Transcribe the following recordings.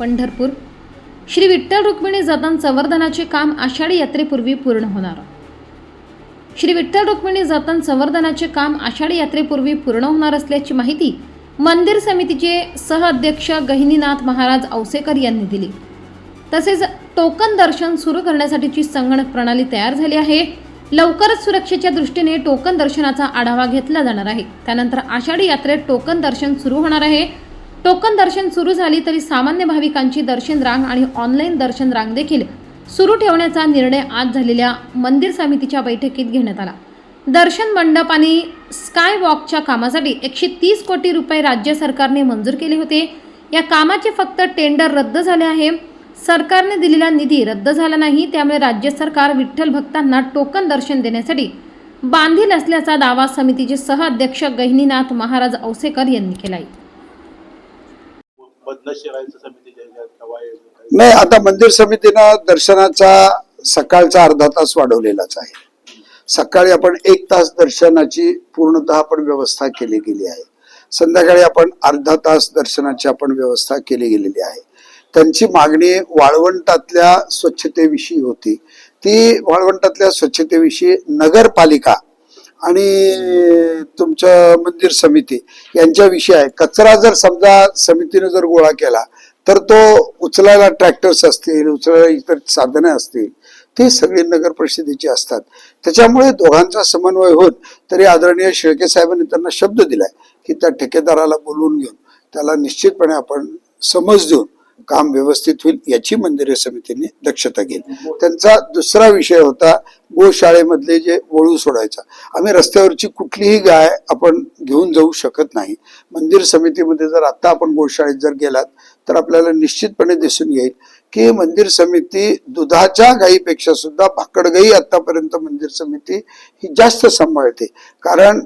पंढरपूर. श्री विठ्ठल रुक्मिणी जतन संवर्धनाचे काम आषाढी यात्रेपूर्वी पूर्ण होणार. श्री विठ्ठल रुक्मिणी जतन संवर्धनाचे काम आषाढी यात्रेपूर्वी पूर्ण होणार असल्याची माहिती मंदिर समितीचे सहअध्यक्ष गहिनीनाथ महाराज औसेकर यांनी दिली. तसेच टोकन दर्शन सुरू करण्यासाठीची संगणक प्रणाली तयार झाली आहे. लवकरच सुरक्षेच्या दृष्टीने टोकन दर्शनाचा आढावा घेतला जाणार आहे. त्यानंतर आषाढी यात्रेत टोकन दर्शन सुरू होणार आहे. टोकन दर्शन सुरू झाली तरी सामान्य भाविकांची दर्शन रांग आणि ऑनलाईन दर्शन रांग देखील सुरू ठेवण्याचा निर्णय आज झालेल्या मंदिर समितीच्या बैठकीत घेण्यात आला. दर्शन मंडप आणि स्काय वॉकच्या कामासाठी एकशे तीस कोटी रुपये राज्य सरकारने मंजूर केले होते. या कामाचे फक्त टेंडर रद्द झाले आहे. सरकारने दिलेला निधी रद्द झाला नाही त्यामुळे राज्य सरकार विठ्ठल भक्तांना टोकन दर्शन देण्यासाठी बांधील असल्याचा दावा समितीचे सहअध्यक्ष गहिनीनाथ महाराज औसेकर यांनी केला आहे बदनशीर राहायचं समितीच्या ह्याच्यात किंवा हे काही. नाही आता मंदिर समितीनं दर्शनाचा सकाळचा अर्धा तास वाढवलेलाच आहे. सकाळी आपण एक तास दर्शनाची पूर्णतः आपण व्यवस्था केली गेली आहे. संध्याकाळी आपण अर्धा तास दर्शनाची आपण व्यवस्था केली गेलेली आहे. त्यांची मागणी वाळवंटातल्या स्वच्छतेविषयी होती. ती वाळवंटातल्या स्वच्छतेविषयी नगरपालिका आणि तुमच्या मंदिर समिती यांच्याविषयी आहे. कचरा जर समजा समितीने जर गोळा केला तर तो उचलायला ट्रॅक्टर्स असतील उचलायला इतर साधने असतील ते सगळे नगर परिषदेचे असतात. त्याच्यामुळे दोघांचा समन्वय होत तरी आदरणीय शेळके साहेबांनी त्यांना शब्द दिलाय की त्या ठेकेदाराला बोलवून घेऊन त्याला निश्चितपणे आपण समज देऊन काम व्यवस्थित होईल याची मंदिरे समितीने दक्षता घेईल. त्यांचा दुसरा विषय होता गोशाळेमधले जे वळू सोडायचा. आम्ही रस्त्यावरची कुठलीही गाय आपण घेऊन जाऊ शकत नाही. मंदिर समितीमध्ये जर आता आपण गोशाळेत जर गेलात तर आपल्याला निश्चितपणे दिसून येईल की मंदिर समिती दुधाच्या गायीपेक्षा सुद्धा भाकड गाई आतापर्यंत मंदिर समिती ही जास्त सांभाळते. कारण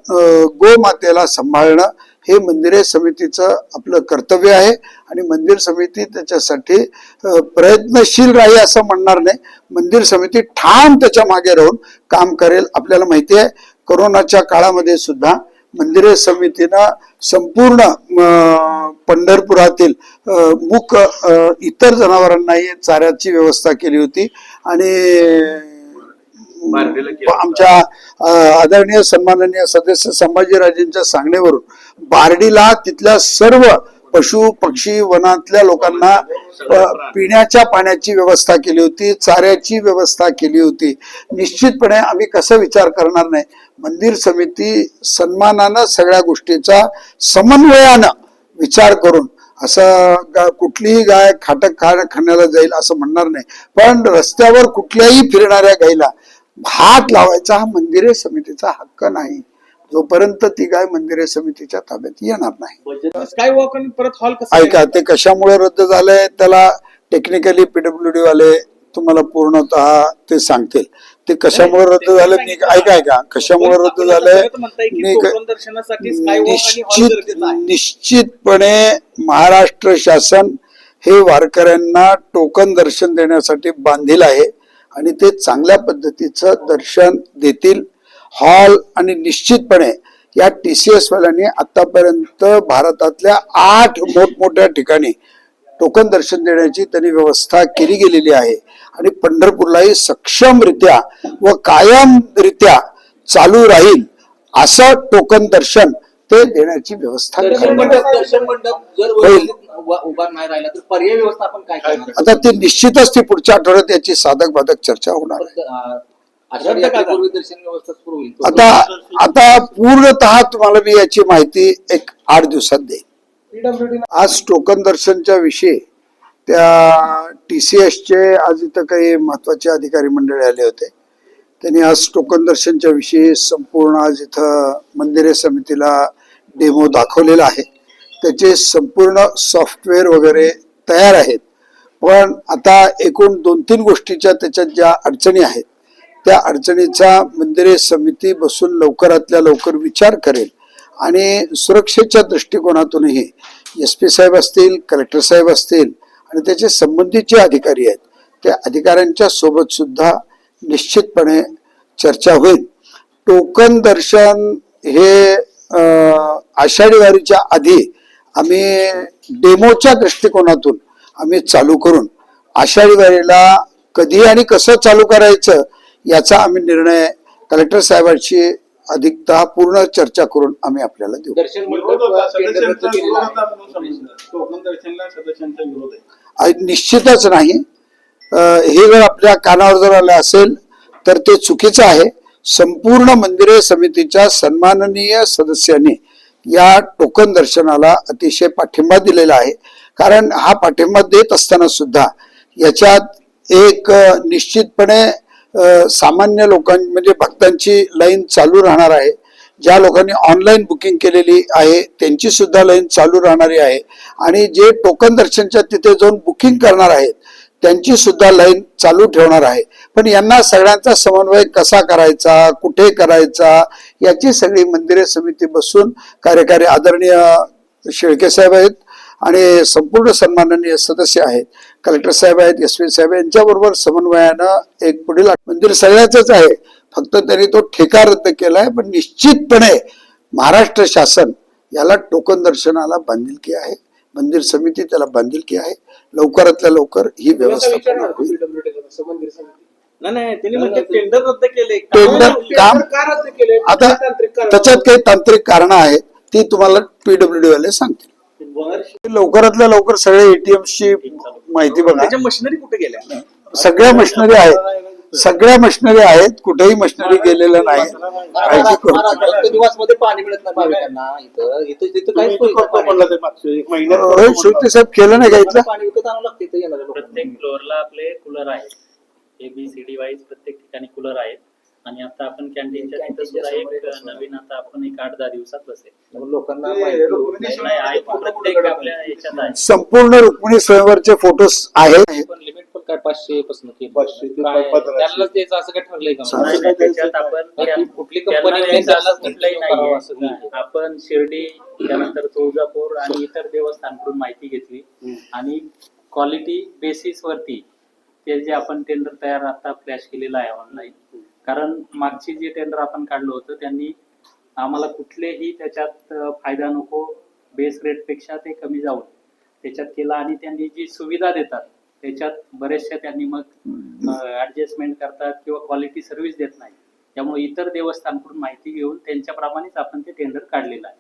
गोमातेला सांभाळणं हे मंदिरे समितीचं आपलं कर्तव्य आहे आणि मंदिर समिती त्याच्यासाठी प्रयत्नशील राहील असं म्हणणार नाही. मंदिर समिती ठाम त्याच्यामागे राहून काम करेल आपल्याला माहिती आहे. कोरोनाच्या काळामध्ये सुद्धा मंदिरे समितीनं संपूर्ण पंढरपुरातील मूक इतर जनावरांनाही चाऱ्याची व्यवस्था केली होती. आणि आमच्या आदरणीय सन्माननीय सदस्य संभाजीराजेंच्या सांगण्यावरून बारडीला तिथल्या सर्व पशु पक्षी वनातल्या लोकांना पिण्याच्या पाण्याची व्यवस्था केली होती चाऱ्याची व्यवस्था केली होती. निश्चितपणे आम्ही कसं विचार करणार नाही. मंदिर समिती सन्मानानं सगळ्या गोष्टीचा समन्वयानं विचार करून असं गा- कुठलीही गाय खाटक खा खाण्याला जाईल असं म्हणणार नाही. पण रस्त्यावर कुठल्याही फिरणाऱ्या गायीला हात लावायचा हा मंदिरे समितीचा हक्क नाही. जोपर्यंत ती गाय मंदिरे समितीच्या ताब्यात येणार नाही. परत हॉल ऐका ते कशामुळे रद्द झालंय त्याला टेक्निकली पीडब्ल्यूडी वाले तुम्हाला पूर्णतः ते सांगतील. ते कशामुळे रद्द झालं मी ऐका ऐका. कशामुळे रद्द झालंय निश्चित निश्चितपणे महाराष्ट्र शासन हे वारकऱ्यांना टोकन दर्शन देण्यासाठी बांधील आहे. आणि ते चांगल्या पद्धतीचं दर्शन देतील. हॉल आणि निश्चितपणे या टी सी एस वाल्यांनी आतापर्यंत भारतातल्या आठ मोठमोठ्या ठिकाणी टोकन दर्शन देण्याची त्यांनी व्यवस्था केली गेलेली आहे. आणि पंढरपूरलाही सक्षमरित्या व कायमरित्या चालू राहील असं टोकन दर्शन ते देण्याची व्यवस्था होईल. व्यवस्थित उभा- उभा नाही राहिला तर पर्याय व्यवस्थापन काय करणार? आता ते निश्चितच ती पुढच्या आठवड्यात याची साधक बाधक चर्चा होणार आहे. पण, अं, आषाढी यात्रेपूर्वी दर्शन व्यवस्था सुरू होईल. आता आता पूर्णतः तुम्हाला मी याची माहिती एक आठ दिवसात देईन. आज टोकन दर्शनच्या विषयी त्या टी सी चे आज इथं काही महत्त्वाचे अधिकारी मंडळी आले होते. त्यांनी आज टोकन दर्शनच्या विषयी संपूर्ण आज इथं मंदिरे समितीला डेमो दाखवलेला आहे. त्याचे संपूर्ण सॉफ्टवेअर वगैरे तयार आहेत. पण आता एकूण दोन तीन गोष्टीच्या त्याच्यात ज्या अडचणी आहेत त्या अडचणीचा मंदिरे समिती बसून लवकरातल्या लवकर विचार करेल आणि सुरक्षेच्या दृष्टिकोनातूनही एस पी साहेब असतील कलेक्टर साहेब असतील आणि त्याचे संबंधित जे अधिकारी आहेत त्या अधिकाऱ्यांच्या सोबत सुद्धा निश्चितपणे चर्चा होईल. टोकन दर्शन हे आषाढी वारीच्या आधी आम्ही डेमोच्या दृष्टिकोनातून आम्ही चालू करून आषाढी वारीला कधी आणि कसं चालू करायचं याचा आम्ही निर्णय कलेक्टर साहेबांची अधिकता पूर्ण चर्चा करून आम्ही आपल्याला देऊ. निश्चितच नाही. हे जर आपल्या कानावर जर आलं असेल तर ते चुकीचं आहे. संपूर्ण मंदिरे समितीच्या सन्माननीय सदस्यांनी या टोकन दर्शनाला अतिशय पाठिंबा दिलेला आहे. कारण हा पाठिंबा देत असताना सुद्धा याच्यात एक निश्चितपणे सामान्य लोकां म्हणजे भक्तांची लाईन चालू राहणार आहे. ज्या लोकांनी ऑनलाईन बुकिंग केलेली आहे त्यांची सुद्धा लाईन चालू राहणारी आहे. आणि जे टोकन दर्शनच्या तिथे जाऊन बुकिंग करणार आहेत त्यांची सुद्धा लाईन चालू ठेवणार आहे. पण यांना सगळ्यांचा समन्वय कसा करायचा कुठे करायचा याची सगळी मंदिरे समिती बसून कार्यकारी आदरणीय शेळके साहेब आहेत आणि संपूर्ण सन्माननीय सदस्य आहेत. कलेक्टर साहेब आहेत एस पी साहेब यांच्याबरोबर समन्वयानं एक पुढील मंदिर सगळ्याच आहे. फक्त त्यांनी तो ठेका रद्द केलाय पण निश्चितपणे महाराष्ट्र शासन याला टोकन दर्शनाला बांधिलकी आहे. मंदिर समिती त्याला बांधिलकी आहे. लवकरातल्या लवकर ही व्यवस्था होईल. म्हणजे टेंडर टेंडर काम आता तांत्रिक कारण. त्याच्यात काही तांत्रिक कारण आहेत ती तुम्हाला पीडब्ल्यू वाले सांगतील. लवकरातल्या लवकर सगळे ATM ची माहिती बघा. त्याच्या मशिनरी कुठे गेल्या? सगळ्या मशिनरी आहेत. सगळ्या मशिनरी आहेत कुठेही मशिनरी गेलेलं नाही. काळजी करू पाणी मिळत नाही साहेब केलं नाही का इथलं? पाणी विकत आणावं लागतं. प्रत्येक फ्लोअरला आपले कूलर आहेत. A B C D wise प्रत्येक ठिकाणी कूलर आहेत. आणि आता आपण कॅन्टीनच्या तिथं सुद्धा एक नवीन आता आपण एक आठ दहा दिवसात बसेल लोकांना संपूर्ण रुक्मिणी स्वयंवरचे फोटोज आहेत पण लिमिट पण काय पाचशे पासून केलं. पाचशे ते काय पंधराशे. त्यालाच द्यायचं असं काय ठरलंय का चालेल. नाही, नाही, त्याच्यात आपण बाकी कुठली त्यांना कंपनी नाही द्यायचं त्यालाच असं कुठलंही करावं नाहीये. असं नाही. आपण शिर्डी त्यानंतर तुळजापूर आणि इतर देवस्थानकडून माहिती घेतली आणि क्वालिटी बेसिस वरती ते जे आपण टेंडर तयार आता फ्लॅश केलेलं आहे ऑनलाईन कारण मागची जे टेंडर आपण काढलं होतं त्यांनी आम्हाला कुठलेही त्याच्यात अं, फायदा नको बेस रेटपेक्षा ते कमी जाऊन त्याच्यात केला आणि त्यांनी जी सुविधा देतात त्याच्यात बरेचशा त्यांनी मग ऍडजस्टमेंट करतात किंवा क्वालिटी सर्व्हिस देत नाही त्यामुळे इतर देवस्थानकडून माहिती घेऊन त्यांच्याप्रमाणेच आपण ते टेंडर काढलेलं आहे.